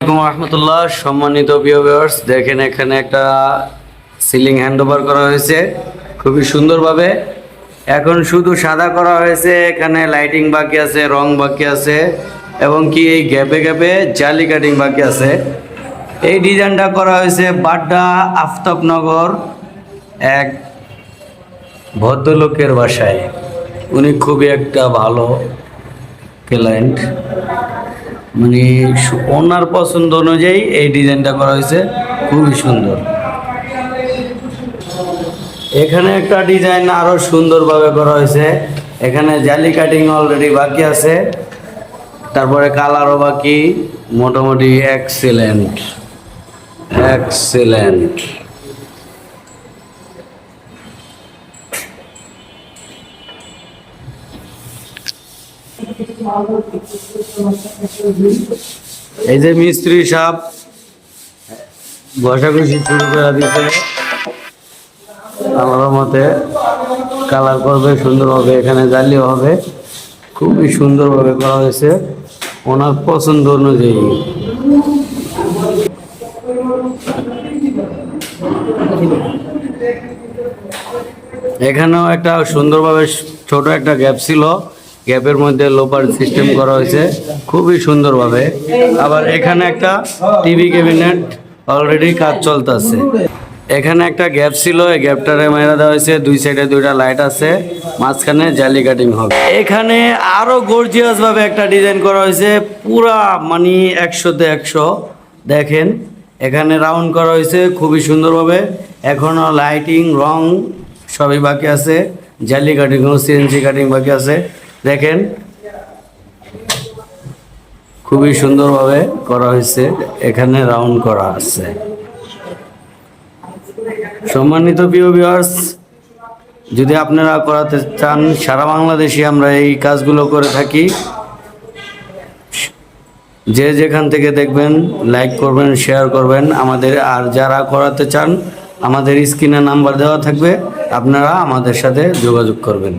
রহমতুল্লাহ। সম্মানিত ভিউয়ার্স দেখেন এখানে একটা সিলিং হ্যান্ডওভার করা হয়েছে। খুবই সুন্দরভাবে। এখন শুধু সাদা করা হয়েছে, এখানে লাইটিং বাকি আছে, রং বাকি আছে, এবং কি এই গ্যাপে গ্যাপে জালি কাটিং বাকি আছে। এই ডিজাইনটা করা হয়েছে বাড্ডা আফতাবনগর এক ভদ্রলোকের বাসায়। উনি খুবই একটা ভালো ক্লায়েন্ট মানে ওনার পছন্দ অনুযায়ী এই ডিজাইনটা করা হয়েছে। খুবই সুন্দর। এখানে একটা ডিজাইন আরও সুন্দরভাবে করা হয়েছে। এখানে জালি কাটিং অলরেডি বাকি আছে। তারপরে কালারও বাকি। মোটামুটি এক্সেলেন্ট এক্সেলেন্ট এই যে মিস্ত্রি সাপ ঘষাঘষি শুরু করে দিতে আমার মতে কালার করবে, সুন্দরভাবে এখানে জালিও হবে। খুবই সুন্দরভাবে করা হয়েছে। ওনার পছন্দ অনুযায়ী। এখানেও একটা সুন্দরভাবে ছোট একটা গ্যাপ ছিল। গ্যাপের মধ্যে লোপার সিস্টেম করা হয়েছে, খুবই সুন্দরভাবে। আবার এখানে একটা টিভি ক্যাবিনেট অলরেডি কাজ চলতেছে। এখানে একটা গ্যাপ ছিল, এই গ্যাপটারে মেরা দেওয়া হয়েছে, দুই সাইডে দুইটা লাইট আছে, মাঝখানে জালি কাটিং হবে। এখানে আরও গর্জিয়াস ভাবে একটা ডিজাইন করা হয়েছে, পুরা মানে একশোতে একশো। দেখেন, এখানে রাউন্ড করা হয়েছে, খুবই সুন্দরভাবে। এখনও লাইটিং রং সবই বাকি আছে, জালি কাটিং সিএনসি কাটিং বাকি আছে। দেখেন, খুবই সুন্দরভাবে করা হয়েছে, এখানে রাউন্ড করা আছে। সম্মানিত প্রিয় ভিউয়ার্স যদি আপনারা করাতে চান, সারা বাংলাদেশে আমরা এই কাজগুলো করে থাকি। যে যেখান থেকে দেখবেন লাইক করবেন শেয়ার করবেন, আমাদের আর যারা করাতে চান, আমাদের স্ক্রিনে নাম্বার দেওয়া থাকবে, আপনারা আমাদের সাথে যোগাযোগ করবেন।